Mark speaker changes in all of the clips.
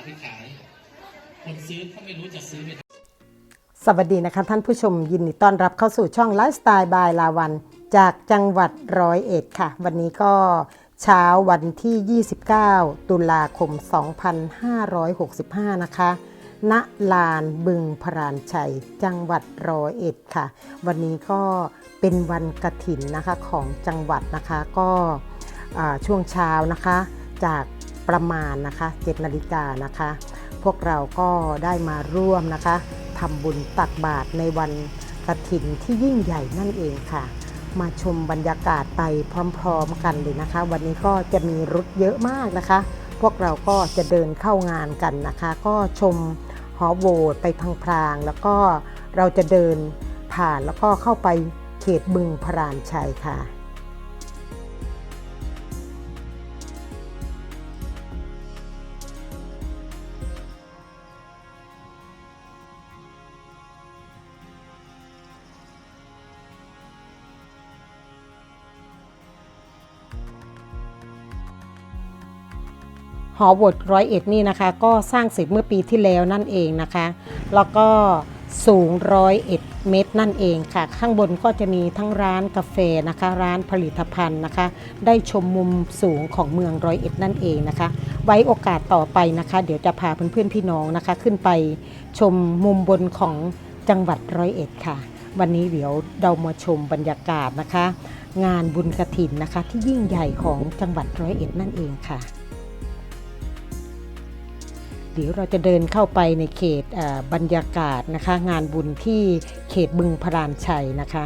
Speaker 1: เอาไปขาย คนซื้อเขาไม่รู้จะซื้อไป
Speaker 2: สวัสดีนะคะท่านผู้ชมยินดีต้อนรับเข้าสู่ช่องไลฟ์สไตล์บายลาวัน จากจังหวัดร้อยเอ็ดค่ะ วันนี้ก็เช้าวันที่ 29 ตุลาคม 2565 นะคะณลานบึงพรานชัย จังหวัดร้อยเอ็ดค่ะ วันนี้ก็เป็นวันกระถินนะคะของจังหวัดนะคะก็ช่วงเช้านะคะ จาก ประมาณนะคะ7นาฬิกานะคะ พวกเราก็ได้มาร่วมนะคะทำบุญตักบาตรในวันกระถินที่ยิ่งใหญ่นั่นเองค่ะ มาชมบรรยากาศไปพร้อมๆกันเลยนะคะ วันนี้ก็จะมีรถเยอะมากนะคะ พวกเราก็จะเดินเข้างานกันนะคะ ก็ชมหอโบสถ์ไปพลางๆแล้วก็เราจะเดินผ่านแล้วก็เข้าไปเขตบึงพรานชัยค่ะ หอโบสถ์ร้อยเอ็ดนี่นะคะ ก็สร้างเสร็จเมื่อปีที่แล้วนั่นเองนะคะ แล้วก็สูงร้อยเอ็ดเมตรนั่นเองค่ะ ข้างบนก็จะมีทั้งร้านกาแฟนะคะ ร้านผลิตภัณฑ์นะคะ ได้ชมมุมสูงของเมืองร้อยเอ็ดนั่นเองนะคะ ไว้โอกาสต่อไปนะคะ เดี๋ยวจะพาเพื่อนๆพี่น้องนะคะ ขึ้นไปชมมุมบนของจังหวัดร้อยเอ็ดค่ะ วันนี้เดี๋ยวเรามาชมบรรยากาศนะคะ งานบุญกระถินนะคะ ที่ยิ่งใหญ่ของจังหวัดร้อยเอ็ดนั่นเองค่ะ เดี๋ยวเราจะเดินเข้าไปในเขตบรรยากาศนะคะ งานบุญที่เขตบึงพรานชัยนะคะ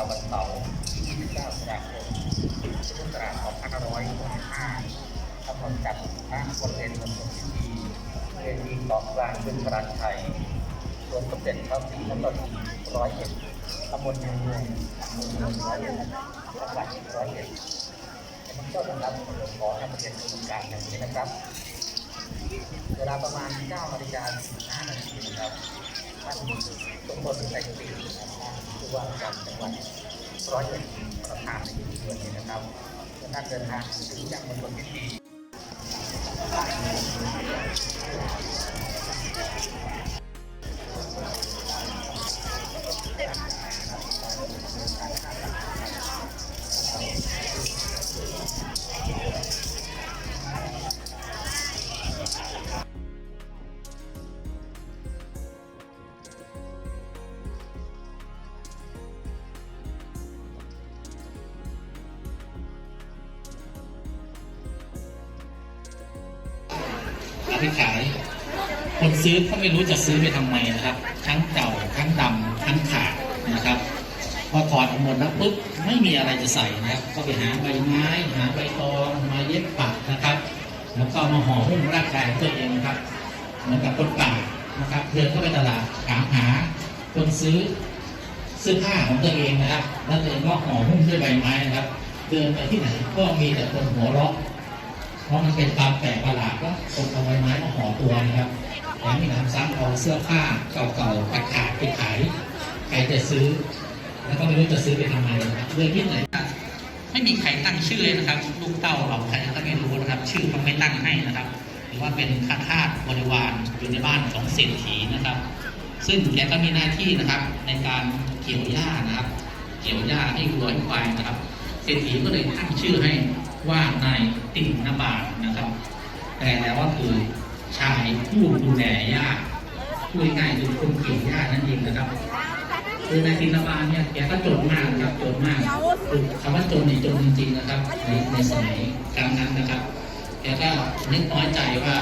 Speaker 3: ใน
Speaker 4: วันเสาร์ที่ 29ตุลาคมพุทธศักราช2565ถนนจัดทาบริเวณถนนพิธีเวทีเกาะกลางบึงพรันชัยส่วนสมเด็จพระศรีนครินทร์ร้อยเอ็ดตำบลเมืองเมืองเมืองร้อยเอ็ดจังหวัดร้อยเอ็ดผมเจ้าสำนักขอทำเรียนโครงการอย่างนี้นะครับ เวลาประมาณ9นาฬิกา15นาทีนะครับท่านสมบูรณ์แต่ปีนะครับ ผู้ว่าการจังหวัดร้อยเอ็ดประธานในพิธีวันนี้นะครับท่านเดินทางถึงยังมณฑลพิธี
Speaker 1: เอาไปขาย คนซื้อเขาไม่รู้จะซื้อไปทำไมนะครับ ทั้งเก่าทั้งดำทั้งขาดนะครับพอถอดออกหมดแล้วปุ๊บไม่มีอะไรจะใส่นะครับ ก็ไปหาใบไม้หาใบตองมาเย็บปักนะครับ แล้วก็มาห่อหุ้มร่างกายตัวเองนะครับ เหมือนกับคนป่านะครับเดินเข้าไปตลาดถามหาคนซื้อเสื้อผ้าของตัวเองนะครับ แล้วตัวเองก็ห่อหุ้มด้วยใบไม้นะครับ เดินไปที่ไหนก็มีแต่คนหัวเราะ เพราะมันเป็นความแปลกประหลาดว่าคนเอาใบไม้มาห่อตัวนะครับแถมมีน้ำซ้ำเอาเสื้อผ้าเก่าๆขาดไปขายใครจะซื้อ แล้วก็ไม่รู้จะซื้อไปทำไมนะครับเรื่องที่ไหนไม่มีใครตั้งชื่อเลยนะครับ ลูกเต้าเราใครก็ไม่รู้นะครับ ชื่อเขาไม่ตั้งให้นะครับ หรือว่าเป็นข้าทาสบริวารอยู่ในบ้านของเศรษฐีนะครับ ซึ่งแกก็มีหน้าที่นะครับ ในการเกี่ยวหญ้านะครับ เกี่ยวหญ้าให้วัวให้ควายนะครับ เศรษฐีก็เลยตั้งชื่อให้ ว่านายติ่งนบาลนะครับแต่แล้วก็คือชายผู้ดูแลหญ้าพูดง่ายคือคนเกี่ยวหญ้านั่นเองนะครับคือนายตินบาลเนี่ยแกก็จนมากครับจนมากคือคำว่าจนนี่จนจริงๆนะครับ ในในสมัยกลางนั้นนะครับแกก็นึกน้อยใจว่า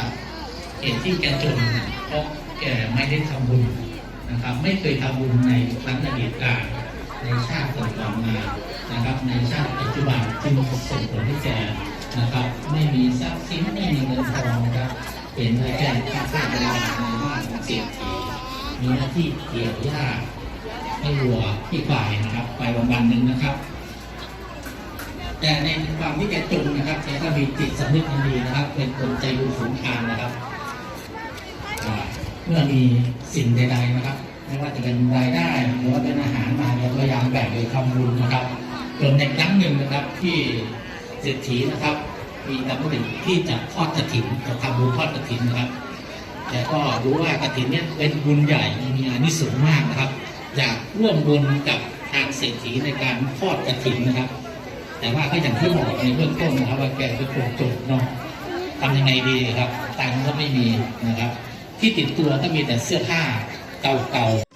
Speaker 1: เหตุที่แกจนเนี่ยเพราะแกไม่ได้ทำบุญนะครับ ไม่เคยทำบุญในครั้งอดีตการ ในชาติก่อนๆมานะครับ ในชาติปัจจุบันจึงส่งผลให้แกนะครับ ไม่มีทรัพย์สินไม่มีเงินทองนะครับเป็นได้แค่ข้าทาสบริวารในบ้านเศรษฐีมีหน้าที่เกี่ยวหญ้าให้วัวที่ควายนะครับ ไปวันวันๆหนึ่งนะครับ แต่ในความที่แกจนนะครับแกก็มีจิตสำนึกอันดีนะครับ เป็นคนใจบุญสุนทานนะครับเมื่อมีสิ่งใดๆนะครับ ไม่ว่าจะเป็นรายได้หรือว่าเป็นอาหารมาเนี่ยพยายามแบ่งไปทำบุญนะครับจนในครั้งหนึ่งนะครับที่เศรษฐีนะครับ มีดำริที่จะทอดกระถินจะทำบุญทอดกระถินนะครับ แต่ก็รู้ว่ากฐินเนี่ยเป็นบุญใหญ่มีอานิสงส์มากนะครับอยากร่วมบุญกับทางเศรษฐีในการทอดกฐินนะครับ แต่ว่าก็อย่างที่บอกในเบื้องต้นนะครับว่าแกเป็นคนจนเนาะทำยังไงดีครับตังค์ก็ไม่มีนะครับ ที่ติดตัวก็มีแต่เสื้อผ้า เก่าๆ